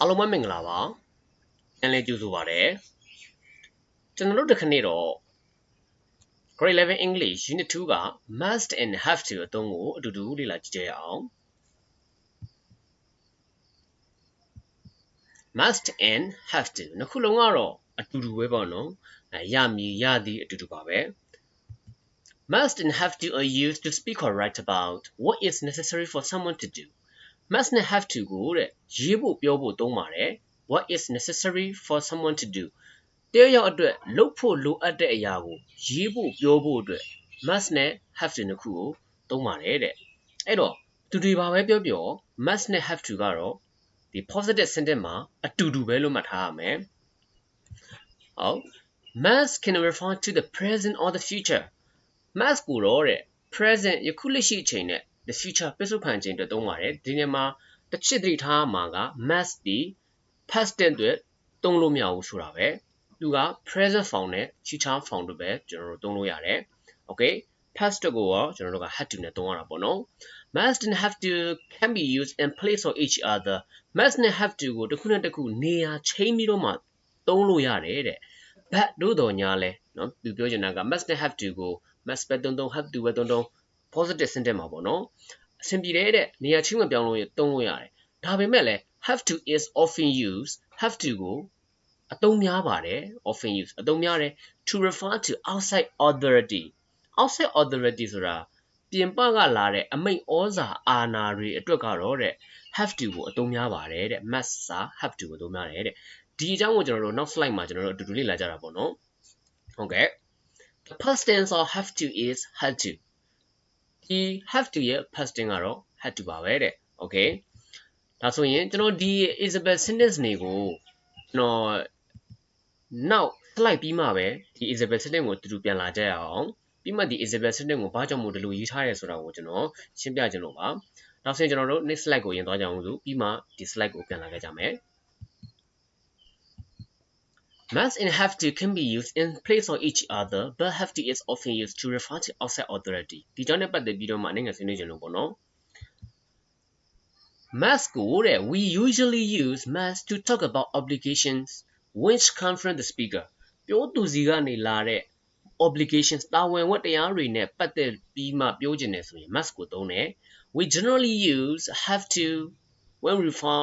အားလုံးပဲမင်္ဂလာပါပြန်လည်ကြိုဆိုပါရစေကျွန်တော်တို့ဒီခနေ့တော့ Grade 11 English Unit 2က must and have to အသုံးကိုအတူတူလေ့လာကြည့်ကြရအောင် must and have to နှစ်ခုလုံးကတော့အတူတူပဲပေါ့နော်အဲရမည်ရသည်အတူတူပါပဲ must and have to are used to speak or write about what is necessary for someone to do must နဲ့ have to ကိုတဲ့ရေးဖို့ပြောဖို့သုံးပါတယ် what is necessary for someone to do တရားရောက်အတွက်လုပ်ဖို့လိုအပ်တဲ့အရာကိုရေးဖို့ပြောဖို့အတွက် must နဲ့ have to နှစ်ခုကိုသုံးပါတယ်တဲ့အဲ့တော့သူတွေပါပဲပြောပြော must နဲ့ have to ကတော့ဒီ positive sentence မှာအတူတူပဲလို့မှတ်ထားရမယ်ဟုတ် must can refer to the present or the future must ကိုတော့တဲ့ present ယခုလက်ရှိအချိန်နဲ့ the future ပစ္စုပန်ခြင်းအတွက်သုံးပါတယ်ဒီနေ့မှာတစ်ချစ်တိထားမှာက mass ဒီ past tense တွေသုံးလို့မရဘူးဆိုတာပဲသူက present form နဲ့ future form တို့ပဲကျွန်တော်တို့သုံးလို့ရတယ် okay past ကိုရောကျွန်တော်တို့က had to နဲ့သုံးရတာပေါ့နော် must and have to can be used in place of each other must and have to ကိုတစ်ခုနဲ့တစ်ခုနေရာချိန်ပြီးတော့မှသုံးလို့ရတယ်တဲ့ but တို့တော်ညာလဲနော်သူပြောချင်တာက must and have to ကို must ပဲသုံးသုံး have to ပဲသုံးသုံး positive sentence မှာပေါ့နော်အဆင်ပြေတဲ့တဲ့နေရာချင်းမပြောင်းလို့သုံးလို့ရတယ်ဒါပေမဲ့လည်း have to is often used have to ကိုအသုံးများပါတယ် often used အသုံးများတယ် to refer to outside authority outside authority ဆိုတာပြင်ပကလာတဲ့အမိန့်ဩဇာအာဏာတွေအတွက်ကတော့တဲ့ have to ကိုအသုံးများပါတယ်တဲ့ must စာ have to ကိုအသုံးများတယ်တဲ့ဒီအကြောင်းကိုကျွန်တော်တို့နောက် slide မှာကျွန်တော်တို့အတူတူလေ့လာကြတာပေါ့နော်ဟုတ်ကဲ့ the past tense of have to is had to ဒီ have to ရဲ့ past tense ကတော့ had to ပါပဲတဲ့ okay ဒါဆိုရင်ကျွန်တော်ဒီ Isabel sentence တွေကိုကျွန်တော်နောက် slide ပြီးမှပဲဒီ Isabel sentence ကိုတူတူပြန်လာကြရအောင်ပြီးမှဒီ Isabel sentence ကိုဘာကြောင့်မို့ဒီလိုရေးထားရဲဆိုတာကိုကျွန်တော်ရှင်းပြခြင်းလို့ပါနောက်ဆုံးကျွန်တော်တို့ next slide ကိုရင်သွားကြအောင်လို့ပြီးမှဒီ slide ကိုပြန်လာခဲ့ကြမယ် Must and have to can be used in place of each other, but have to is often used to refer to outside authority. ဒီကြောင့်နဲ့ပတ်သက်ပြီးတော့မှအနေငယ်ဆွေးနွေးကြလို့ပေါ့နော် Must ကိုတဲ့ we usually use must to talk about obligations which come from the speaker ပြောသူစီကနေလာတဲ့ obligations တာဝန်ဝတ္တရားတွေနဲ့ပတ်သက်ပြီးမှပြောချင်တယ်ဆိုရင် must ကိုသုံးတယ် we generally use have to when we refer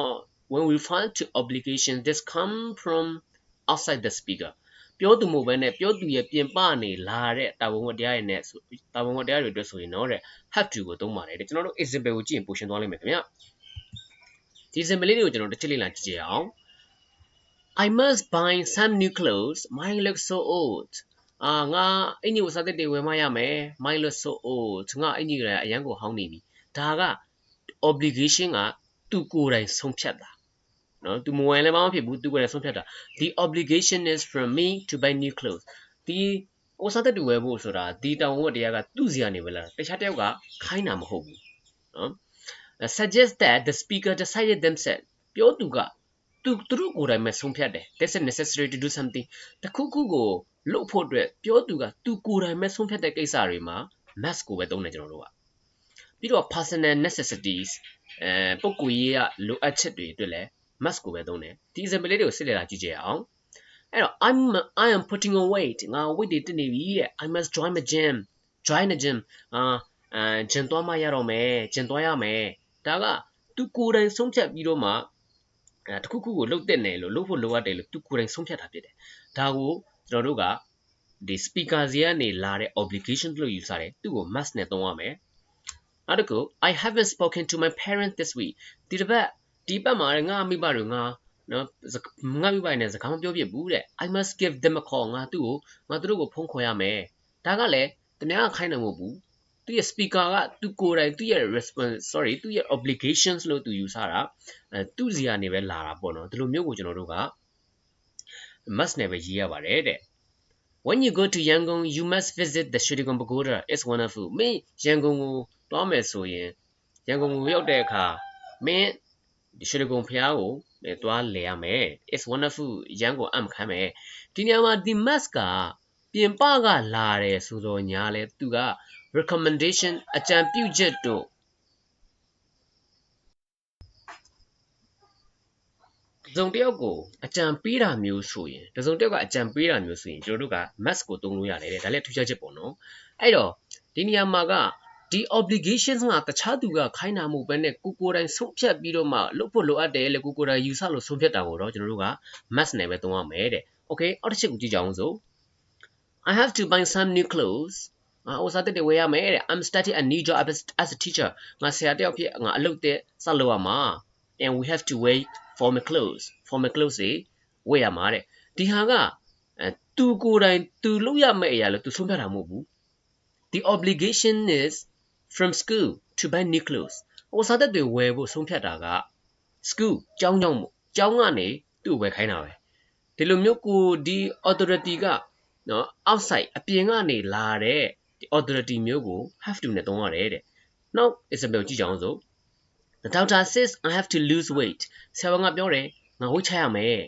when we refer to obligations that come from outside the speaker ပြောသူမို့ပဲနဲ့ပြောသူရဲ့ပြင်ပနေလာတဲ့တာဝန်ဝတ္တရားတွေနဲ့တာဝန်ဝတ္တရားတွေအတွက်ဆိုရင်တော့တဲ့ have to ကိုသုံးပါတယ်တဲ့ကျွန်တော်တို့ example ကိုကြည့်ရင်ပိုရှင်းသွားလိမ့်မယ်ခင်ဗျဒီ example လေးတွေကိုကျွန်တော်တစ်ချက်လေးလာကြည့်ကြရအောင် I must buy some new clothes mine look so old အာငါအင်ကြီးကိုစားတဲ့တွေဝယ်မရမယ် mine look so old ငါအင်ကြီးကအရန်ကိုဟောင်းနေပြီဒါက obligation ကသူကိုယ်တိုင်ဆုံးဖြတ်တာ နော်သူမဝင်လည်းမဖြစ်ဘူးသူကိုယ်တိုင်ဆုံးဖြတ်တာ the obligation is from me to buy new clothes ဒီဟိုစားတဲ့တူဝယ်ဖို့ဆိုတာဒီတောင်ဝတ်တရားကသူ့စီကနေပဲလာတခြားတယောက်ကခိုင်းတာမဟုတ်ဘူးနော် suggest that the speaker decided themselves ပြောသူကသူသူတို့ကိုယ်တိုင်ပဲဆုံးဖြတ်တယ် this is necessary to do something တခုခုကိုလုပ်ဖို့အတွက်ပြောသူကသူကိုယ်တိုင်ပဲဆုံးဖြတ်တဲ့ကိစ္စတွေမှာ must ကိုပဲသုံးတယ်ကျွန်တော်တို့ကပြီးတော့ personal necessities အဲပုဂ္ဂိုလ်ရေးကလိုအပ်ချက်တွေအတွက်လည်း must ကိုပဲသုံးတယ်ဒီ example လေးတွေကိုစစ်လက်လာကြည့်ကြရအောင်အဲ့တော့ I'm I am putting on weight ငါ weight တွေတက်နေပြီတဲ့ I must join the gym join the gym အာအဲ gym သွားမှရတော့မယ် gym သွားရမယ်ဒါကသူကိုယ်တိုင်ဆုံးဖြတ်ပြီးတော့မှအဲတခုခုကိုလှုပ်တဲ့နယ်လို့လှုပ်ဖို့လိုအပ်တယ်လို့သူကိုယ်တိုင်ဆုံးဖြတ်တာဖြစ်တယ်ဒါကိုကျွန်တော်တို့ကဒီ speaker စီကနေလာတဲ့ obligation လို့ယူဆတယ်သူ့ကို must နဲ့သုံးရမယ်နောက်တစ်ခု I haven't spoken to my parents this week ဒီတစ်ပတ် ဒီပတ်မှာငါမိဘတွေငါနော်ငါမိဘနဲ့စကားမပြောပြဘူးတဲ့ I must give them a call ငါသူ့ကိုငါသူတို့ကိုဖုန်းခေါ်ရမယ်ဒါကလည်းတမန်ကခိုင်းတယ်မဟုတ်ဘူးသူရဲ့ speaker ကသူကိုယ်တိုင်သူရဲ့ response sorry သူရဲ့ obligations လို့သူယူဆတာအဲသူစီကနေပဲလာတာပေါ့နော်ဒီလိုမျိုးကိုကျွန်တော်တို့က must နဲ့ပဲရေးရပါတယ်တဲ့ When you go to Yangon you must visit the Shurigon Pagoda it's wonderful မင်းရန်ကုန်ကိုတွားမယ်ဆိုရင်ရန်ကုန်ကိုရောက်တဲ့အခါမင်း ဒီရွှေကုံဖျားကိုတွားလဲရမယ် it's wonderful ရန်ကိုအမ်ခမ်းမယ်ဒီနေရာမှာဒီ mask ကပြင်ပကလာတယ်ဆိုတော့ညာလဲသူက recommendation အကြံပြုချက်တို့စုံတစ်ယောက်ကိုအကြံပေးတာမျိုးဆိုရင်တစုံတစ်ယောက်ကအကြံပေးတာမျိုးဆိုရင်ကျွန်တော်တို့က mass ကိုသုံးလို့ရတယ်တဲ့ဒါလည်းထူးခြားချက်ပေါ့နော်အဲ့တော့ဒီနေရာမှာက ဒီ obligations ကတခြားသူကခိုင်းတာမဟုတ်ဘဲနဲ့ကိုကိုယ်တိုင်ဆုံးဖြတ်ပြီးတော့မှလုပ်ဖို့လိုအပ်တယ်လေကိုကိုယ်တိုင်ယူဆလို့ဆုံးဖြတ်တာကိုတော့ကျွန်တော်တို့က mass နဲ့ပဲသုံးရမယ်တဲ့ okay အောက်တစ်ချက်ကိုကြည့်ကြအောင်ဆို I have to buy some new clothes ငါဥစားတဲ့ဝယ်ရမယ်တဲ့ I'm starting a new job as, as a teacher ငါဆရာတယောက်ဖြစ်ငါအလုပ်တဲ့စလုပ်ရမှာ and we have to wait for my clothes for my clothes တွေဝယ်ရမှာတဲ့ဒီဟာကအဲသူကိုယ်တိုင်သူလုပ်ရမယ့်အရာလို့သူဆုံးဖြတ်တာမဟုတ်ဘူး the obligation is from school to buy new clothes ဟိုစားတဲ့တွေဝယ်ဖို့ဆုံးဖြတ်တာက school ကျောင်းကျောင်းမို့ကျောင်းကနေသူ့ဝယ်ခိုင်းတာပဲဒီလိုမျိုးကိုဒီ authority ကနော် outside အပြင်ကနေလာတဲ့ဒီ authority မျိုးကို have to နဲ့သုံးရတယ်တဲ့ now example ကြည့်ကြအောင်ဆို the doctor says i have to lose weight ဆရာဝန်ကပြောတယ်ငါဝိတ်ချရမယ်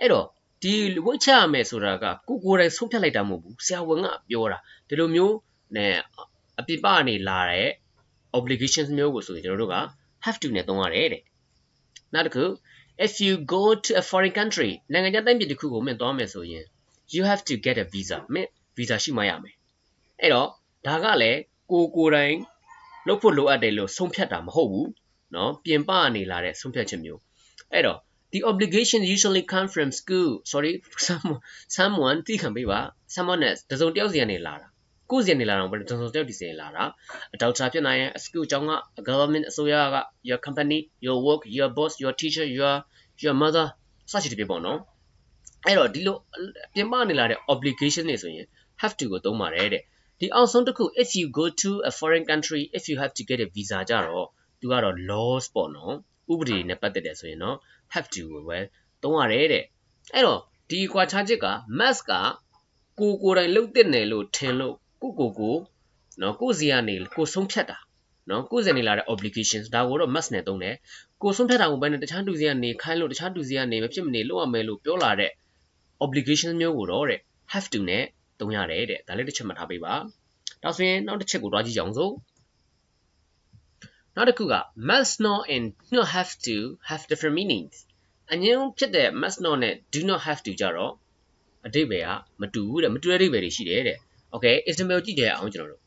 အဲ့တော့ဒီဝိတ်ချရမယ်ဆိုတာကကိုကိုယ်တိုင်ဆုံးဖြတ်လိုက်တာမဟုတ်ဘူးဆရာဝန်ကပြောတာဒီလိုမျိုးနဲ့ အပြစ်ပကနေလာတဲ့ obligations မျိုးကိုဆိုရင်ကျွန်တော်တို့က have to နဲ့သုံးရတယ်တဲ့နောက်တစ်ခု if you go to a foreign country နိုင်ငံခြားတိုင်းပြည်တစ်ခုကိုမင်းသွားမယ်ဆိုရင် you have to get a visa မင်း visa ရှိမှရမယ်အဲ့တော့ဒါကလည်းကိုကိုယ်တိုင်လုပ်ဖို့လိုအပ်တယ်လို့ဆုံးဖြတ်တာမဟုတ်ဘူးเนาะပြင်ပကနေလာတဲ့ဆုံးဖြတ်ချက်မျိုးအဲ့တော့ the obligation usually come from school sorry someone someone သိခံပေးပါ someone else တစုံတစ်ယောက်စီကနေလာတာ ကိုယ်စီကနေလာတော့ဘယ်တစုံတစ်ယောက်ဒီစီလာတာအဒေါက်တာဖြစ်နိုင်ရဲ့ school ကျောင်းက government အစိုးရက your company your work your boss your teacher your your mother စသဖြင့်ပေါ့နော်အဲ့တော့ဒီလိုပြင်ပနေလာတဲ့ obligation တွေဆိုရင် have to ကိုသုံးပါတယ်တဲ့ဒီအောက်ဆုံးတစ်ခု if you go to a foreign country if you have to get a visa ကြတော့သူကတော့ laws ပေါ့နော်ဥပဒေနဲ့ပတ်သက်တယ်ဆိုရင်တော့ have to ကိုပဲသုံးရတယ်တဲ့အဲ့တော့ဒီကွာခြားချက်က mass ကကိုကိုယ်တိုင်လှုပ်တဲ့နယ်လို့ထင်လို့ ကိုကိုကိုနော်ကိုစီကနေကိုဆုံးဖြတ်တာနော်ကိုယ်စနေလာတဲ့ obligations ဒါကိုတော့ mass နဲ့သုံးတယ်ကိုဆုံးဖြတ်တာကိုပဲနဲ့တခြားသူစီကနေခိုင်းလို့တခြားသူစီကနေမဖြစ်မနေလုပ်ရမယ်လို့ပြောလာတဲ့ obligation မျိုးကိုတော့တဲ့ have to နဲ့သုံးရတယ်တဲ့ဒါလေးတစ်ချက်မှတ်ထားပေးပါဒါဆိုရင်နောက်တစ်ချက်ကိုတွားကြည့်ကြအောင်စို့နောက်တစ်ခုက must not and do not have to have different meanings အငြင်းဖြစ်တဲ့ must not နဲ့ do not have to ကြတော့အဓိပ္ပာယ်ကမတူဘူးတဲ့မတူတဲ့အဓိပ္ပာယ်တွေရှိတယ်တဲ့ okay example ကြည့်ကြအောင်ကျွန်တော်တို့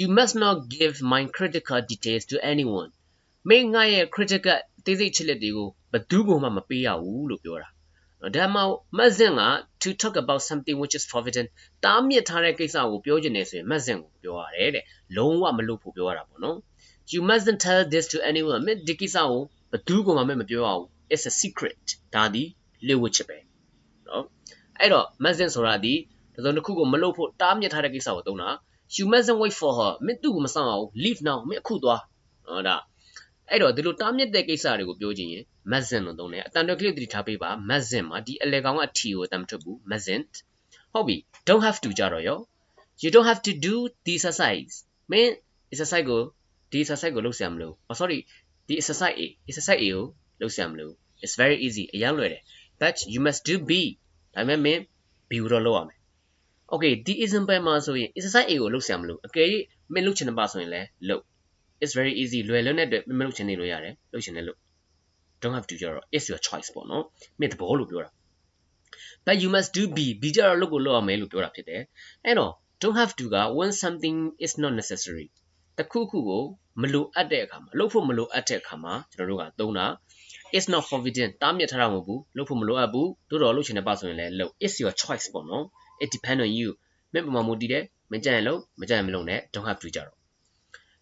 you must not give my critical details to anyone မင်းငါရဲ့ critical သိစိတ်ချက်လက်တွေကိုဘယ်သူမှမပေးရဘူးလို့ပြောတာဒါမှမတ်ဇင်က to talk about something which is forbidden တားမြစ်ထားတဲ့ကိစ္စကိုပြောချင်နေဆိုရင်မတ်ဇင်ကိုပြောရတယ်တဲ့လုံးဝမလုပ်ဖို့ပြောရတာပေါ့နော် you mustn't tell this to anyone မင်းဒီကိစ္စကိုဘယ်သူမှမပြောရဘူး it's a secret ဒါဒီလေဝတ်ချက်ပဲနော်အဲ့တော့မတ်ဇင်ဆိုတာဒီ တစုံတစ်ခုကိုမလုပ်ဖို့တားမြစ်ထားတဲ့ကိစ္စကိုသုံးတာ you mustn't wait for her မင်းသူ့ကိုမစောင့်အောင် leave now မင်းအခုသွားဟောဒါအဲ့တော့ဒီလိုတားမြစ်တဲ့ကိစ္စတွေကိုပြောချင်ရင် mazin လို့သုံးတယ်အတန်တော်ကလေးတတိထားပေးပါ mazin မှာဒီအလေကောင်က t ကိုအတန်မထွက်ဘူး mazin ဟုတ်ပြီ don't have to ကြတော့ရော you don't have to do this exercise မင်း exercise ကိုဒီ exercise ကိုလုပ်ဆရာမလို့ oh sorry ဒီ exercise A exercise A ကိုလုပ်ဆရာမလို့ it's very easy အရင်လွယ်တယ် but you must do B ဒါပေမဲ့မင်း B ကိုတော့လုပ်ရမယ် okay ဒီ example မှာဆိုရင် exercise A ကိုလုပ်ဆရာမလို့အကယ်၍မင်းလုပ်ချင်တဲ့ပါဆိုရင်လည်းလုပ် it's very easy လွယ်လွယ်နဲ့အတွက်မလုပ်ချင်နေလို့ရတယ်လုပ်ချင်တယ်လို့ don't have to ကြတော့ it's your choice ပေါ့နော်မင်းသဘောလို့ပြောတာ but you must do b b ကြတော့လုပ်ကိုလုပ်ရမယ်လို့ပြောတာဖြစ်တယ်အဲ့တော့ don't have to က when something is not necessary တခုခုကိုမလိုအပ်တဲ့အခါမှာလုပ်ဖို့မလိုအပ်တဲ့အခါမှာကျွန်တော်တို့ကသုံးတာ is not forbidden တားမြစ်ထားတာမဟုတ်ဘူးလုပ်ဖို့မလိုအပ်ဘူးတို့တော့လုပ်ချင်တဲ့ပါဆိုရင်လည်းလုပ် it's your choice ပေါ့နော် it depend on you မင်းပုံမှန်မူတည်တယ်မကြံ့ရင်လုပ်မကြံ့ရင်မလုပ်နဲ့ don't have to ကြတော့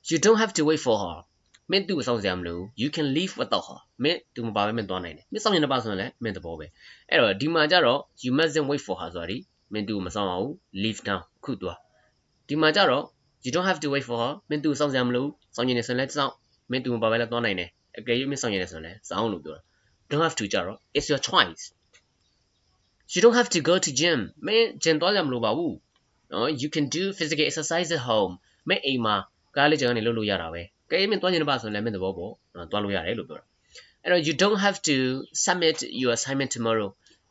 you don't have to wait for her မင်းသူ့ကိုစောင့်စရာမလို you can leave without her မင်းသူမပါဘဲမင်းသွားနိုင်တယ်မင်းစောင့်နေတဲ့ပါဆိုရင်လည်းမင်းသဘောပဲအဲ့တော့ဒီမှာကျတော့ you mustn't wait for her ဆိုတာဒီမင်းသူ့ကိုမစောင့်အောင် leave now ခုသွားဒီမှာကျတော့ you don't have to wait for her မင်းသူ့ကိုစောင့်စရာမလိုစောင့်နေတယ်ဆိုရင်လည်းစောင့်မင်းသူမပါဘဲလည်းသွားနိုင်တယ်အကယ်၍မင်းစောင့်နေတယ်ဆိုရင်လည်းစောင့်လို့ပြောတာ don't have to ကြတော့ it's your choice you don't have to go to gym မင်း gym သွားကြမလို့ပါဘူးနော် you can do physical exercise at home မင်းအိမ်မှာကားလေးကြောင်နေလုပ်လို့ရတာပဲကဲမင်းတွားကျင်တဲ့ပါဆိုရင်လည်းမင်းသဘောပေါ့တွားလို့ရတယ်လို့ပြောတာအဲ့တော့ you don't have to submit your assignment tomorrow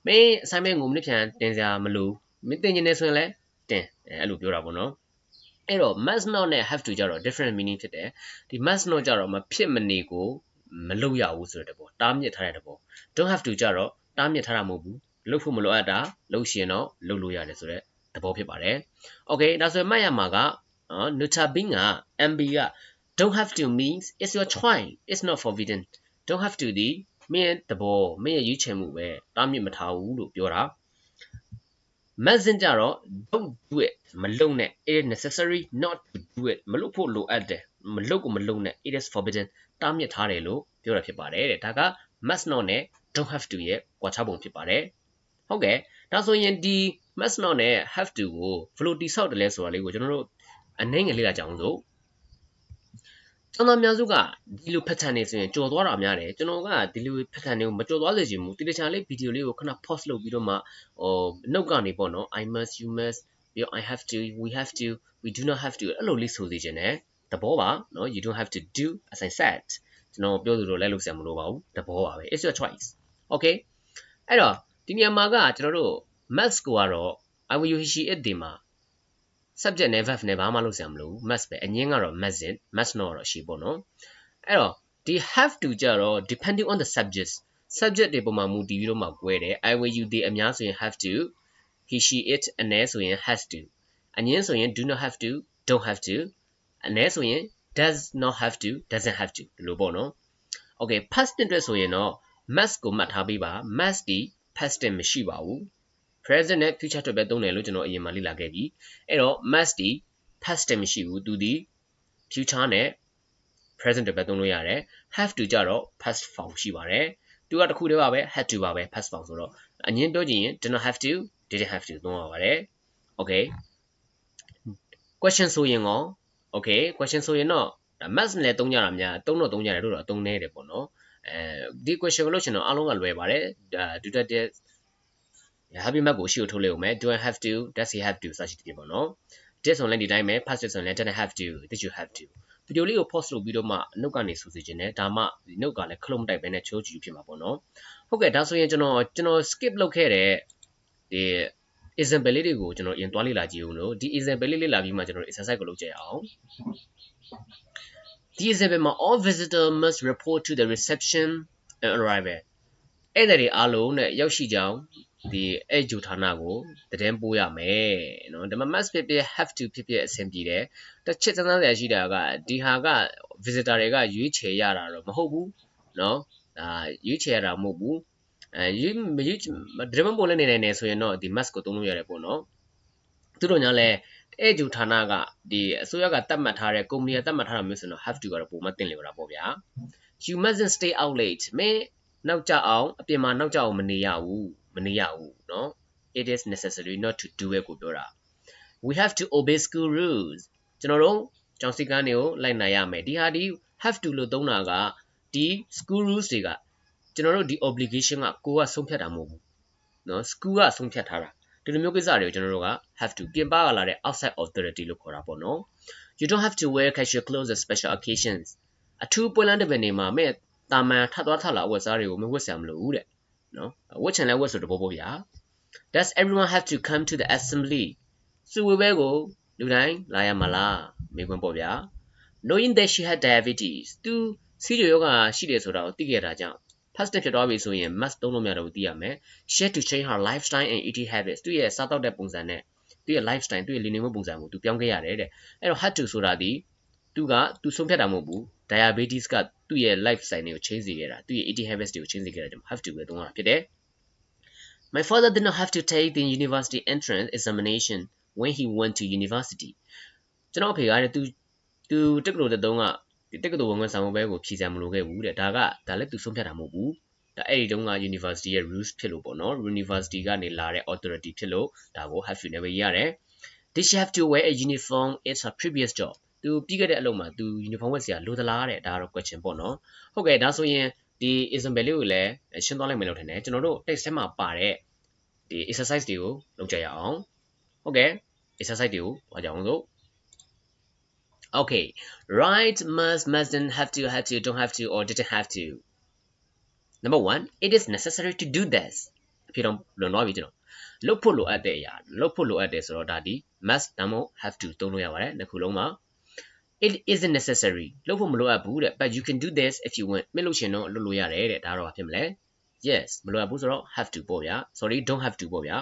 မင်း assignment ကိုမနေ့ပြန်တင်စရာမလိုမင်းတင်ကျင်နေဆိုရင်လည်းတင်အဲ့လိုပြောတာပေါ့နော်အဲ့တော့ must not နဲ့ have to ကြတော့ different meaning ဖြစ်တယ်ဒီ must not ကြတော့မဖြစ်မနေကိုမလုပ်ရဘူးဆိုတဲ့ပေါ့တားမြစ်ထားတဲ့သဘော don't have to ကြတော့တားမြစ်ထားတာမဟုတ်ဘူး လုပ်ဖို့မလိုအပ်တာလုပ်ရှင်တော့လုပ်လို့ရတယ်ဆိုတော့သဘောဖြစ်ပါတယ် okay ဒါဆိုရင်မှတ်ရမှာကနော် nutabing က MB က don't have to means it's your choice it's not forbidden don't have to ဒီမင်းရဲ့သဘောမင်းရဲ့ရွေးချယ်မှုပဲတားမြစ်မထားဘူးလို့ပြောတာ mustn't ကြတော့ don't do it မလုပ်နဲ့ it is necessary not to do it မလုပ်ဖို့လိုအပ်တယ်မလုပ်ကိုမလုပ်နဲ့ it is forbidden တားမြစ်ထားတယ်လို့ပြောတာဖြစ်ပါတယ်တဲ့ဒါက must not နဲ့ don't have to ရဲ့ကွာခြားပုံဖြစ်ပါတယ် ဟုတ်ကဲ့ဒါဆိုရင်ဒီ must not နဲ့ have to ကိုဘယ်လိုတိဆောက်တယ်လဲဆိုတာလေးကိုကျွန်တော်တို့အနှိမ့်ငယ်လေးလာကြအောင်စို့ကျွန်တော်များစုကဒီလို pattern နေဆိုရင်ကြော်သွားတာများတယ်ကျွန်တော်ကဒီလို pattern တွေကိုမကြော်သွားစေချင်ဘူးတိတခြားလေးဗီဒီယိုလေးကိုခဏ pause လုပ်ပြီးတော့မှဟိုနှုတ်ကနေပေါ့နော် I must you must ပြီးတော့ I have to we have to we do not have to အဲ့လိုလေးဆိုစေချင်တယ်သဘောပါနော် you don't have to do as I said ကျွန်တော်ပြောသလိုလဲလုပ်စရာမလိုပါဘူးသဘောပါပဲ it's your choice okay အဲ့တော့ ဒီနေရာမှာကကျွန်တော်တို့ must ကိုကတော့ I will you he she it ဒီမှာ subject နဲ့ verb နဲ့ဘာမှလုပ်စရာမလိုဘူး must ပဲအငင်းကတော့ mustn't must not တော့ရှိပေါ့နော်အဲ့တော့ဒီ have to ကြတော့ depending on the subject subject တွေပုံမှာမူတည်ပြီးတော့မှကွဲတယ် I will you they အများဆိုရင် have to he she it အနည်းဆိုရင် has to အငင်းဆိုရင် do not have to don't have to အနည်းဆိုရင် does not have to doesn't have to ဒီလိုပေါ့နော် okay past tense အတွက်ဆိုရင်တော့ must ကိုမှတ်ထားပေးပါ must ဒီ past tense မရှိပါဘူး present နဲ့ future အတွက်ပဲသုံးတယ်လို့ကျွန်တော်အရင်မှလေ့လာခဲ့ပြီအဲ့တော့ must ဒီ past tense မရှိဘူးသူဒီ future နဲ့ present အတွက်ပဲသုံးလို့ရတယ် have to ကြတော့ past form ရှိပါတယ်သူကတခုတည်းပါပဲ had to ပါပဲ past form ဆိုတော့အငင်းပြောကြည့်ရင် did not have to didn't have to သုံးရပါတယ် okay question ဆိုရင်ရော okay question ဆိုရင်တော့ must နဲ့သုံးကြတာများသုံးတော့သုံးကြတယ်လို့တော့အသုံးနည်းတယ်ပေါ့နော် အဲဒီ question ကိုလို့ရှင်တော့အားလုံးကလွယ်ပါတယ်ဒါ do that happy map ကိုရှေ့ကိုထုတ်လိုက်အောင်မယ် do I have to does he have to စသဖြင့်ပေါ့နော် did ဆိုရင်လည်းဒီတိုင်းပဲ past ဆိုရင်လည်း didn't have to did you have to ဗီဒီယိုလေးကို pause လုပ်ပြီးတော့မှနှုတ်ကနေဆိုစီခြင်းနဲ့ဒါမှဒီနှုတ်ကလည်းခလုံးမတိုက်ပဲနဲ့ချိုးကြည့်ဖြစ်မှာပေါ့နော်ဟုတ်ကဲ့ဒါဆိုရင်ကျွန်တော်ကျွန်တော် skip လုပ်ခဲ့တဲ့ဒီ example လေးတွေကိုကျွန်တော်အရင်သွားလေ့လာကြည့်ဦးလို့ဒီ example လေးလေ့လာပြီးမှကျွန်တော် exercise ကိုလုပ်ကြရအောင် ဒီအစပဲမှာ all visitor must report to the reception and arrival အဲ့ဒါတွေအားလုံးနဲ့ရောက်ရှိကြောင်းဒီအဲ့ဂျူဌာနကိုတည်င်းပိုးရမယ်နော်ဒါမှ must ဖြစ်ဖြစ် have to ဖြစ်ဖြစ်အဆင်ပြေတယ်တစ်ချက်စမ်းစမ်းရရှိတာကဒီဟာက visitor တွေကရွေးချယ်ရတာတော့မဟုတ်ဘူးနော်ဒါရွေးချယ်ရတာမဟုတ်ဘူးအဲရွေးမရွေးဒါမှမဟုတ်လည်းနေနိုင်နေဆိုရင်တော့ဒီ mask ကိုသုံးလို့ရတယ်ပေါ့နော် သူတို့ညာလဲအဲ့ဂျူဌာနကဒီအစိုးရကတတ်မှတ်ထားတဲ့ကုမ္ပဏီကတတ်မှတ်ထားတာမျိုးဆိုတော့ have to ကတော့ပုံမှန်တင်လေတာပေါ့ဗျာ you mustn't stay out late မင်းနောက်ကျအောင်အပြင်မှာနောက်ကျအောင်မနေရဘူးမနေရဘူးเนาะ it is necessary not to do it ကိုပြောတာ we have to obey school rules ကျွန်တော်တို့ကျောင်းစည်းကမ်းတွေကိုလိုက်နာရမယ်ဒီဟာဒီ have to လို့သုံးတာကဒီ school rules တွေကကျွန်တော်တို့ဒီ obligation ကကိုကဆုံးဖြတ်တာမဟုတ်ဘူးเนาะ school ကဆုံးဖြတ်ထားတာ ဒီလိုမျိုးကိစ္စတွေကိုကျွန်တော်တို့က have to ပြင်ပကလာတဲ့ outside authority လို့ခေါ်တာပေါ့နော် you don't have to wear casual clothes at special occasions အထူးပွဲလမ်းတစ်ပင်တွေမှာမဲ့တာမန်ထပ်သွားထလာဝတ်စားတွေကိုမဝတ်ဆရာမလို့ဘူးတဲ့နော်ဝတ်ချင်လဲဝတ်ဆိုတဘောပေါ့ဗျာ does everyone have to come to the assembly စုဝေးပွဲကိုလူတိုင်းလာရမလားမေးခွန်းပေါ့ဗျာ knowing that she had diabetes သူစီးကျယောဂရှိတယ်ဆိုတာကိုသိခဲ့တာကြောင့် past tense ဖြစ်သွားပြီဆိုရင် must သုံးလို့မရတော့ဘူးသိရမယ် she had to change her lifestyle and eating habits သူရဲ့စားသောက်တဲ့ပုံစံနဲ့သူရဲ့ lifestyle သူရဲ့လူနေမှုပုံစံကိုသူပြောင်းခဲ့ရတယ်တဲ့အဲ့တော့ had to ဆိုတာဒီသူကသူဆုံးဖြတ်တာမဟုတ်ဘူး diabetes ကသူ့ရဲ့ lifestyle တွေကို change စေခဲ့တာသူ့ရဲ့ eating habits တွေကို change စေခဲ့တာကြောင့် have to ပဲသုံးတာဖြစ်တယ် My father did not have to take the university entrance examination when he went to university ကျွန်တော်အဖေကတဲ့သူသူတက္ကသိုလ်တက်တုံးက ဒီတက္ကသိုလ်ဝင်ခွင့်ဆောင်ပွဲကိုဖြေစရာမလိုခဲ့ဘူးတဲ့ဒါကဒါလည်းသူဆုံးဖြတ်တာမဟုတ်ဘူးဒါအဲ့ဒီတုန်းက university ရဲ့ rules ဖြစ်လို့ပေါ့နော် university ကနေလာတဲ့ authority ဖြစ်လို့ဒါကို have to နဲ့ပဲရေးရတယ် Did she have to wear a uniform it's her previous job သူပြီးခဲ့တဲ့အလုပ်မှာသူ uniform ဝတ်စရာလိုသလားတဲ့ဒါကတော့ question ပေါ့နော်ဟုတ်ကဲ့ဒါဆိုရင်ဒီ example လေးကိုလည်းရှင်းသွားလိုက်မယ်လို့ထင်တယ်ကျွန်တော်တို့ text ထဲမှာပါတဲ့ဒီ exercise တွေကိုလုပ်ကြရအောင်ဟုတ်ကဲ့ exercise တွေကိုဟောကြအောင်စို့ Okay right must mustn't have to have to don't have to or didn't have to Number 1 it is necessary to do this အဖြစ်တော့လွန်သွားပြီကျွန်တော်လုပ်ဖို့လိုအပ်တဲ့အရာလုပ်ဖို့လိုအပ်တယ်ဆိုတော့ဒါဒီ must ဒါမှမဟုတ် have to သုံးလို့ရပါတယ်နှစ်ခုလုံးမှာ it isn't necessary လုပ်ဖို့မလိုအပ်ဘူးတဲ့ but you can do this if you want မလို့ရှင်တော့လုပ်လို့ရတယ်တဲ့ဒါတော့ဘာဖြစ်မလဲ yes မလိုအပ်ဘူးဆိုတော့ have to ပေါ့ဗျာ sorry don't have to ပေါ့ဗျာ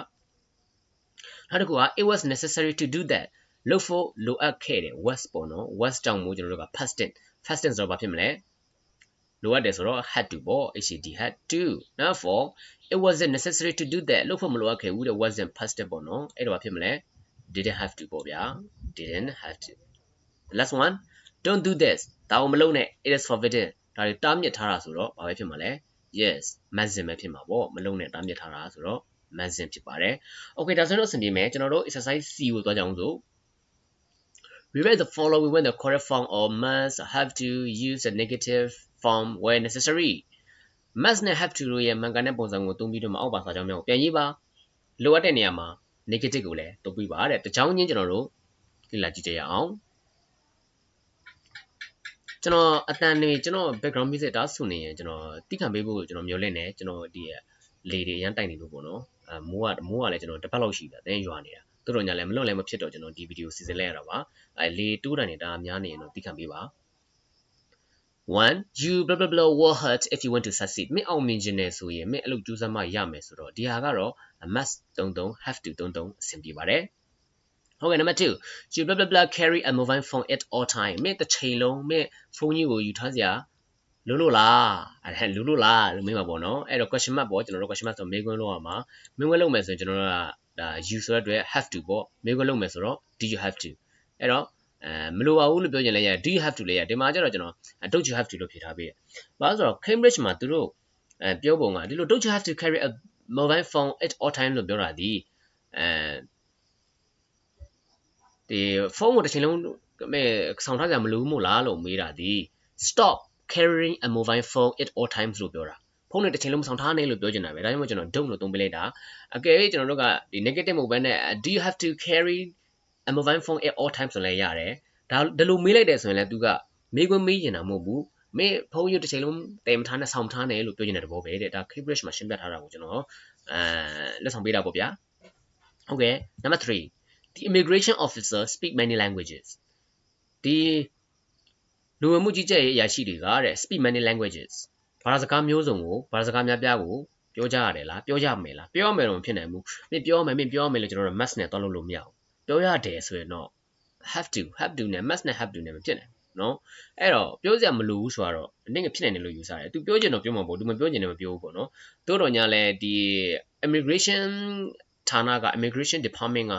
နောက်တစ်ခုက it was necessary to do that လုပ်ဖို့လိုအပ်ခဲ့တယ် was ပေါ့နော် was ကြောင့်မို့ကျွန်တော်တို့က past tense past tense ဆိုတော့ဘာဖြစ်မလဲလိုအပ်တယ်ဆိုတော့ had to ပေါ့ had had to now for it wasn't necessary to do that လုပ်ဖို့မလိုအပ်ခဲ့ဘူးတဲ့ wasn't past tense ပေါ့နော်အဲ့တော့ဘာဖြစ်မလဲ didn't have to ပေါ့ဗျာ didn't have to the last one don't do this ဒါကိုမလုပ်နဲ့ it is forbidden ဒါတွေတားမြစ်ထားတာဆိုတော့ဘာပဲဖြစ်မှာလဲ yes မဇင်ပဲဖြစ်မှာပေါ့မလုပ်နဲ့တားမြစ်ထားတာဆိုတော့မဇင်ဖြစ်ပါတယ် okay ဒါဆိုတော့အဆင်ပြေမယ်ကျွန်တော်တို့ exercise C ကိုသွားကြအောင်ဆို Rewrite the following when the correct form or must have to use the negative form where necessary. must နဲ့ have to တို့ရဲ့မှန်ကန်တဲ့ပုံစံကိုသုံးပြီးတော့မအောက်ပါစာကြောင်းများကိုပြန်ရေးပါလိုအပ်တဲ့နေရာမှာ negative ကိုလည်းသုံးပြီးပါတဲ့တကြောင်းချင်းကျွန်တော်တို့လေ့လာကြည့်ကြရအောင်ကျွန်တော်အတန်နေကျွန်တော် background music တားဆူနေရင်ကျွန်တော်တိခံပေးဖို့ကျွန်တော်မျှော်လင့်နေကျွန်တော်ဒီလေတွေအရန်တိုက်နေလို့ပေါ့နော်အဲမိုးကမိုးကလည်းကျွန်တော်တစ်ပတ်လောက်ရှိပြီအတင်းရွာနေတာ တို့တော့ညာလည်းမလွတ်လည်းမဖြစ်တော့ကျွန်တော်ဒီဗီဒီယိုစီစဉ်လိုက်ရတာပါအဲလေတိုးတန်နေတာများနေရင်တော့တိခံပေးပါ one you blah blah blah will hurt if you want to succeed မင်းအောင်မြင်ခြင်းနဲ့ဆိုရင်မင်းအလုပ်ကြိုးစားမှရမယ်ဆိုတော့ဒီဟာကတော့ must 33 have to 33အဆင်ပြေပါတယ်ဟုတ်ကဲ့နံပါတ်2 you blah blah blah carry a mobile phone at all time မင်းတစ်ချိန်လုံးမင်းဖုန်းကြီးကိုယူထားစရာလို့လို့လားအဲလို့လို့လားလို့မေးမှာပေါ့နော်အဲ့တော့ question mark ပေါ့ကျွန်တော်တို့ question mark ဆိုမေးခွန်းလောက်ရမှာမေးခွန်းလုပ်မယ်ဆိုရင်ကျွန်တော်တို့က ဒါ you ဆိုတဲ့အတွက် have to ပေါ့မေးခွန်းလုပ်မယ်ဆိုတော့ do you have to အဲ့တော့အဲမလိုပါဘူးလို့ပြောရင်လည်းရ do you have to လည်းရဒီမှာကျတော့ကျွန်တော် don't you have to လို့ဖြေထားပေးတယ်။ဘာလို့ဆိုတော့ Cambridge မှာသူတို့အဲပြောပုံကဒီလို don't you have to carry a mobile phone at all time လို့ပြောတာဒီအဲဒီဖုန်းကိုတစ်ချိန်လုံးမဲဆောင်ထားကြမလို့မို့လားလို့မေးတာဒီ stop carrying a mobile phone at all times လို့ပြောတာ ဖုန်းနဲ့တစ်ချိန်လုံးမဆောင်ထားနဲ့လို့ပြောချင်တာပဲဒါကြောင့်မို့ကျွန်တော် don't လို့သုံးပေးလိုက်တာအကယ်၍ကျွန်တော်တို့ကဒီ negative mobile နဲ့ do you have to carry a mobile phone at all times ဆိုလည်းရတယ်ဒါဒီလိုမေးလိုက်တယ်ဆိုရင်လည်း तू ကမေးခွန်းမေးရင်တာမဟုတ်ဘူးမင်းဖုန်းရတစ်ချိန်လုံးတဲမထားနဲ့ဆောင်းထားနဲ့လို့ပြောနေတဲ့တဘောပဲတဲ့ဒါ Cambridge မှာရှင်းပြထားတာကိုကျွန်တော်အဲလက်ဆောင်ပေးတာပေါ့ဗျာဟုတ်ကဲ့ number 3 the immigration officer speak many languages ဒီလူဝင်မှုကြီးကြပ်ရေးအရာရှိတွေကတဲ့ speak many languages ဘာသာစကားမျိုးစုံကိုဘာသာစကားများပြားကိုပြောကြရတယ်လားပြောကြမယ်လားပြောမယ်တော့မဖြစ်နိုင်ဘူးမင်းပြောမယ်မင်းပြောမယ်လို့ကျွန်တော်တို့ must နဲ့တွားလို့လို့မရဘူးပြောရတယ်ဆိုရင်တော့ have to have to နဲ့ must နဲ့ have to နဲ့မဖြစ်နိုင်ဘူးနော်အဲ့တော့ပြောစရာမလိုဘူးဆိုတော့အနည်းငယ်ဖြစ်နိုင်တယ်လို့ယူဆတယ်သူပြောချင်တော့ပြောမှာပေါ့သူမပြောချင်တယ်မပြောဘူးပေါ့နော်တိုးတော်ညာလဲဒီ immigration ဌာနက immigration department က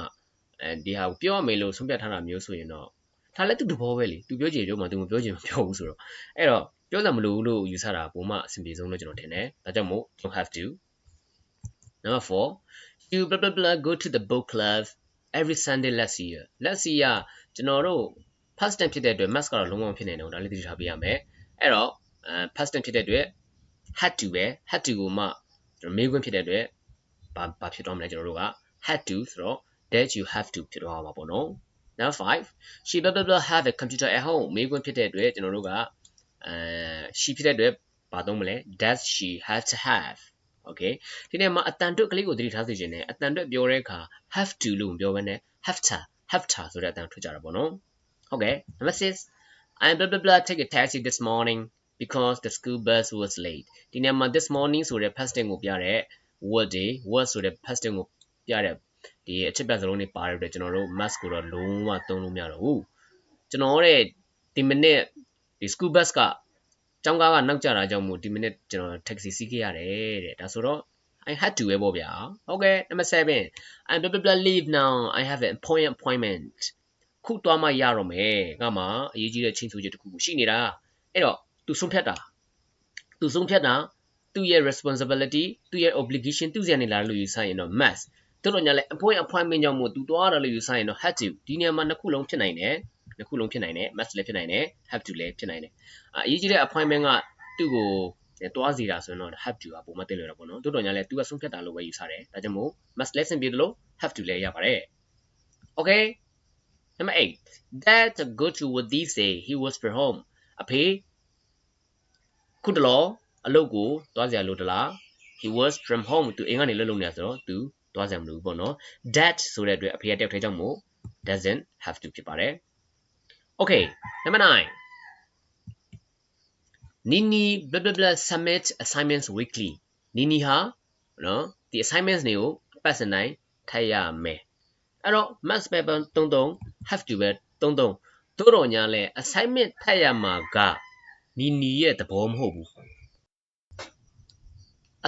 အဲဒီဟာကိုပြောရမယ်လို့ဆုံးဖြတ်ထားတာမျိုးဆိုရင်တော့ဒါလည်းသူတဘောပဲလေသူပြောချင်ပြောမှာသူမပြောချင်မပြောဘူးဆိုတော့အဲ့တော့ ပြောစရာမလိုဘူးလို့ယူဆတာပုံမှအဆင်ပြေဆုံးလို့ကျွန်တော်ထင်တယ်ဒါကြောင့်မို့ don't have to number 4 you blah blah blah go to the book club every sunday last year last year ကျွန်တော်တို့ past tense ဖြစ်တဲ့အတွက် mask ကတော့လုံးဝမဖြစ်နိုင်တော့ဒါလည်းသိထားပေးရမယ်အဲ့တော့အဲ past tense ဖြစ်တဲ့အတွက် had to ပဲ had to ကိုမှကျွန်တော်မေးခွန်းဖြစ်တဲ့အတွက်ဘာဘာဖြစ်တော့မလဲကျွန်တော်တို့က had to ဆိုတော့ that you have to ဖြစ်တော့မှာပေါ့နော် now 5 she blah blah blah have a computer at home မေးခွန်းဖြစ်တဲ့အတွက်ကျွန်တော်တို့က အဲ she ဖြစ်တဲ့အတွက်ဘာသုံးမလဲ does she have to have okay ဒီနေ့မှာအတန်တွက်ကလေးကိုသတိထားစေချင်တယ်အတန်တွက်ပြောတဲ့အခါ have to လို့မပြောဘဲနဲ့ have to have to ဆိုတဲ့အတန်ထွက်ကြတာပေါ့နော်ဟုတ်ကဲ့ number 6 I blah blah blah take a taxi this morning because the school bus was late ဒီနေ့မှာ this morning ဆိုတဲ့ past tense ကိုပြတဲ့ word တွေ word ဆိုတဲ့ past tense ကိုပြတဲ့ဒီအချက်ပြစလုံးတွေပါတယ်တဲ့ကျွန်တော်တို့ must ကိုတော့လုံးဝသုံးလို့မရတော့ဘူးကျွန်တော်တဲ့ဒီ minute ဒီ school bus ကကျောင်းကားကနောက်ကျတာကြောင့်မို့ဒီမိနစ်ကျွန်တော် taxi စီးခဲ့ရတယ်တဲ့ဒါဆိုတော့ I had to ပဲပေါ့ဗျာဟုတ်ကဲ့ number 7 I'm blah blah blah leave now I have an appointment appointment ခုသွားမှရတော့မယ်ငါမှအရေးကြီးတဲ့ချင်းဆိုချက်တစ်ခုကိုရှိနေတာအဲ့တော့ तू ဆုံးဖြတ်တာသူဆုံးဖြတ်တာသူ့ရဲ့ responsibility သူ့ရဲ့ obligation သူ့ဇာနေလာလို့ယူဆရင်တော့ must တို့တော့ညာလဲ appointment appointment ကြောင့်မို့ तू သွားရလို့ယူဆရင်တော့ had to ဒီနေရာမှာနှစ်ခုလုံးဖြစ်နိုင်တယ် နှစ်ခုလုံးဖြစ်နိုင်တယ် must လည်းဖြစ်နိုင်တယ် have to လည်းဖြစ်နိုင်တယ်အရေးကြီးတဲ့ appointment ကသူ့ကိုတွားစီတာဆိုရင်တော့ have to ကပုံမှန်တင်လို့ရတာပေါ့နော်တို့တော့ညာလဲ तू ကဆုံးဖြတ်တာလို့ပဲယူဆတယ်ဒါကြောင့်မို့ must လည်းဆင်ပြေတယ်လို့ have to လည်းရပါတယ် okay number 8 dad go to what these say he was for home အဖေခုတလောအလုပ်ကိုတွားစရာလိုတလား he was from home သူအိမ်ကနေလှုပ်လို့နေရဆိုတော့သူတွားစရာမလိုဘူးပေါ့နော် dad ဆိုတဲ့အတွက်အဖေကတယောက်တည်းကြောင့်မို့ doesn't have to ဖြစ်ပါတယ် Okay, number 9. Nini blah blah blah submit assignments weekly. Nini ဟာနော်ဒီ assignments တွေကိုအပတ်စဉ်တိုင်းထပ်ရမယ်အဲ့တော့ math paper 33 have to ပဲ33တို့တော့ညာလဲ assignment ထပ်ရမှာကနီနီရဲ့သဘောမဟုတ်ဘူး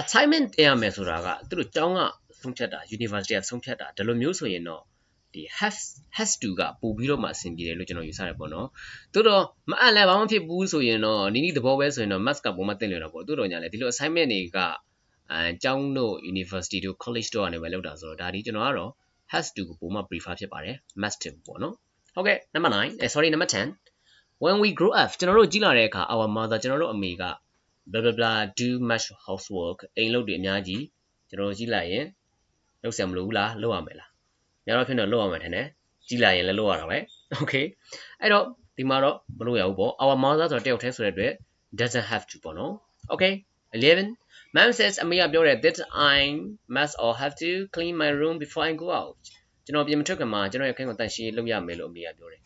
assignment တင်ရမယ်ဆိုတာကသူတို့ကျောင်းကဆုံးဖြတ်တာ university ကဆုံးဖြတ်တာဒီလိုမျိုးဆိုရင်တော့ ဒီ has has to ကပို့ပြီးတော့မှအဆင်ပြေတယ်လို့ကျွန်တော်ယူဆတယ်ပေါ့နော်သို့တော့မအပ်လဲဘာမှဖြစ်ဘူးဆိုရင်တော့နီနီသဘောပဲဆိုရင်တော့ math ကပုံမှန်တင်လို့တော့ပေါ့သို့တော့ညာလဲဒီလို assignment တွေကအဲကျောင်းတို့ university တို့ college တို့ကနေပဲလောက်တာဆိုတော့ဒါဒီကျွန်တော်ကတော့ has to ကိုပုံမှန် prefer ဖြစ်ပါတယ် must to ပေါ့နော်ဟုတ်ကဲ့ number 9 eh, sorry number 10 when we grow up ကျွန်တော်တို့ကြီးလာတဲ့အခါ our mother ကျွန်တော်တို့အမေက blah blah blah do much housework အိမ်လုပ်တွေအများကြီးကျွန်တော်တို့ကြီးလာရင်လုပ်ဆရာမလိုဘူးလားလုပ်ရမယ်လား များတော့ဖြစ်တော့လုပ်ရမယ်ထင်တယ်ကြီးလာရင်လည်းလုပ်ရတာပဲ okay အဲ့တော့ဒီမှာတော့မလုပ်ရဘူးပေါ့ our mother ဆိုတော့တယောက်တည်းဆိုတဲ့အတွက် doesn't have to ပေါ့နော် okay 11 mom says အမေကပြောတယ် that I must or have to clean my room before I go out ကျွန်တော်ပြင်မထွက်ခင်မှာကျွန်တော်ရဲ့အခန်းကိုတန့်ရှင်းရေးလုပ်ရမယ်လို့အမေကပြောတယ်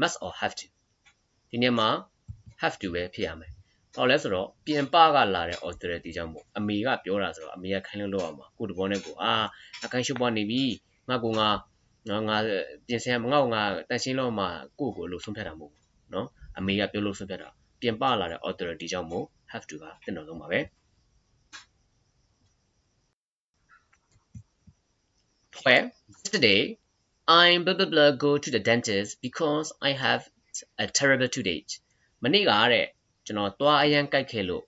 must or have to ဒီနေ့မှာ have to ပဲဖြစ်ရမယ်။ဘာလို့လဲဆိုတော့ပြင်ပကလာတဲ့ authority ကြောင့်မို့အမေကပြောတာဆိုတော့အမေကခိုင်းလို့လုပ်ရမှာကိုတဘောနဲ့ကိုအာအကိုင်းရှုပ်ပွားနေပြီ ငါကငါနော်ငါပြင်ဆင်မငေါ့ငါတန်ရှင်းလောက်မှကိုယ့်ကိုလို့ဆုံးဖြတ်တာမဟုတ်ဘူးနော်အမေကပြောလို့ဆုံးဖြတ်တာပြင်ပလာတဲ့ authority ကြောင့်မို့ have to ကတင်တော်ဆုံးပါပဲ12 yesterday I'm blah blah blah go to the dentist because I have a terrible toothache မနေ့ကတဲ့ကျွန်တော်သွားအရန်ကြိုက်ခဲ့လို့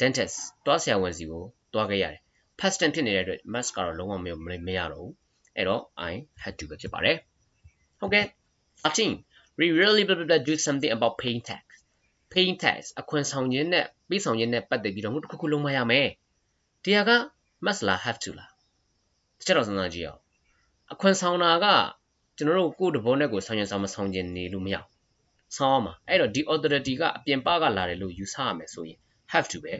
dentist သွားဆရာဝန်စီကိုသွားခဲ့ရတယ် past tense ဖြစ်နေတဲ့အတွက် mask ကတော့လုံးဝမရတော့ဘူး အဲ့တော့ I had to ပဲဖြစ်ပါတယ်ဟုတ်ကဲ့13 we really blah blah blah do something about paying tax paying tax အခွန်ဆောင်ခြင်းနဲ့ပြီးဆောင်ခြင်းနဲ့ပတ်သက်ပြီးတော့မှုတစ်ခုခုလုံးမရမယ်တရားက must လား have to လားတစ်ချက်တော့စဉ်းစားကြည့်အောင်အခွန်ဆောင်တာကကျွန်တော်တို့ကိုယ့်တဘောနဲ့ကိုယ်ဆောင်ရင်ဆောင်မဆောင်ခြင်းနေလို့မရဆောင်းမှာအဲ့တော့ဒီ authority ကအပြင်ပကလာတယ်လို့ယူဆရမယ်ဆိုရင် have to ပဲ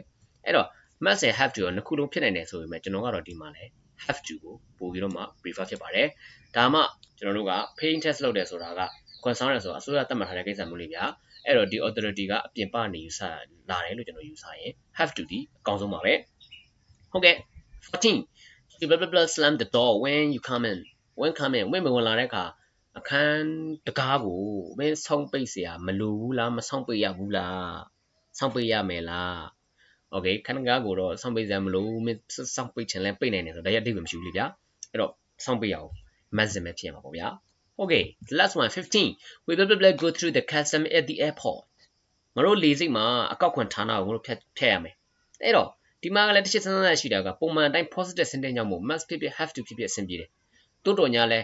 အဲ့တော့ must နဲ့ have to ရောနှစ်ခုလုံးဖြစ်နိုင်တယ်ဆိုပေမဲ့ကျွန်တော်ကတော့ဒီမှာလဲ have to ကိုပို့ပြီးတော့မှ prefer ဖြစ်ပါတယ်ဒါမှကျွန်တော်တို့က paying test လုပ်တယ်ဆိုတာကခွန်ဆောင်ရဆိုတာအစိုးရသတ်မှတ်ထားတဲ့ကိစ္စမျိုးလေးဗျာအဲ့တော့ဒီ authority ကအပြင်ပနေယူဆလာတယ်လို့ကျွန်တော်ယူဆရင် have to ဒီအကောင်းဆုံးပါပဲဟုတ်ကဲ့14 you blah blah blah slam the door when you come in when come in ဝင်မဝင်လာတဲ့အခါအခန်းတကားကိုမင်းဆောင်းပိတ်เสียမလိုဘူးလားမဆောင်းပိတ်ရဘူးလားဆောင်းပိတ်ရမယ်လား โอเคခန်းတကားကိုတော့ဆောင်းပိတ်စရာမလိုဘူးမင်းဆောင်းပိတ်ချင်လဲပိတ်နိုင်တယ်ဆိုတော့ဒါရအတိတ်ပဲမရှိဘူးလေဗျာအဲ့တော့ဆောင်းပိတ်ရအောင်မတ်စင်ပဲဖြစ်မှာပေါ့ဗျာ Okay the last one 15 we blah blah blah go through the custom at the airport ငါတို့လေဆိပ်မှာအကောက်ခွန်ဌာနကိုငါတို့ဖြတ်ဖြတ်ရမယ်အဲ့တော့ဒီမှာကလည်းတစ်ချက်စဉ်းစားရရှိတာကပုံမှန်အတိုင်း positive စင်တဲ့ကြောင့်မို့ must ဖြစ်ဖြစ် have to ဖြစ်ဖြစ်အဆင်ပြေတယ်တိုးတော်ညာလဲ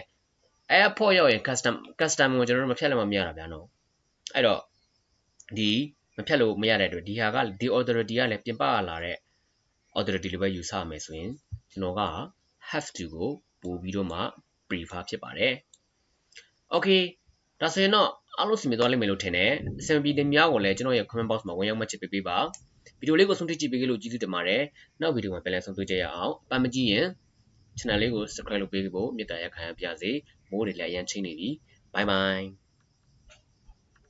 airport ရောက်ရင် custom custom ကိုကျွန်တော်တို့မဖြတ်လည်းမရတာဗျာနော်အဲ့တော့ဒီ မဖြတ်လို့မရတဲ့အတွက်ဒီဟာကဒီ authority ကလည်းပြင်ပလာတဲ့ authority လိုပဲယူဆရမယ်ဆိုရင်ကျွန်တော်က have to ကိုပို့ပြီးတော့မှ prefer ဖြစ်ပါတယ် okay ဒါဆိုရင်တော့အားလုံးစီမံသွားလိမ့်မယ်လို့ထင်တယ်အဆင်ပြေတဲ့များကိုလည်းကျွန်တော်ရဲ့ comment box မှာဝင်ရောက်မှချစ်ပေးပေးပါဗီဒီယိုလေးကိုဆုံးဖြတ်ကြည့်ပေးလို့ကျေးဇူးတင်ပါတယ်နောက်ဗီဒီယိုမှာပြန်လည်ဆုံတွေ့ကြရအောင်အပန်းမကြည့်ရင် channel လေးကို subscribe လုပ်ပေးဖို့မေတ္တာရက်ခံရပါစေမိုးတွေလည်းအရင်ချိန်နေပြီ bye bye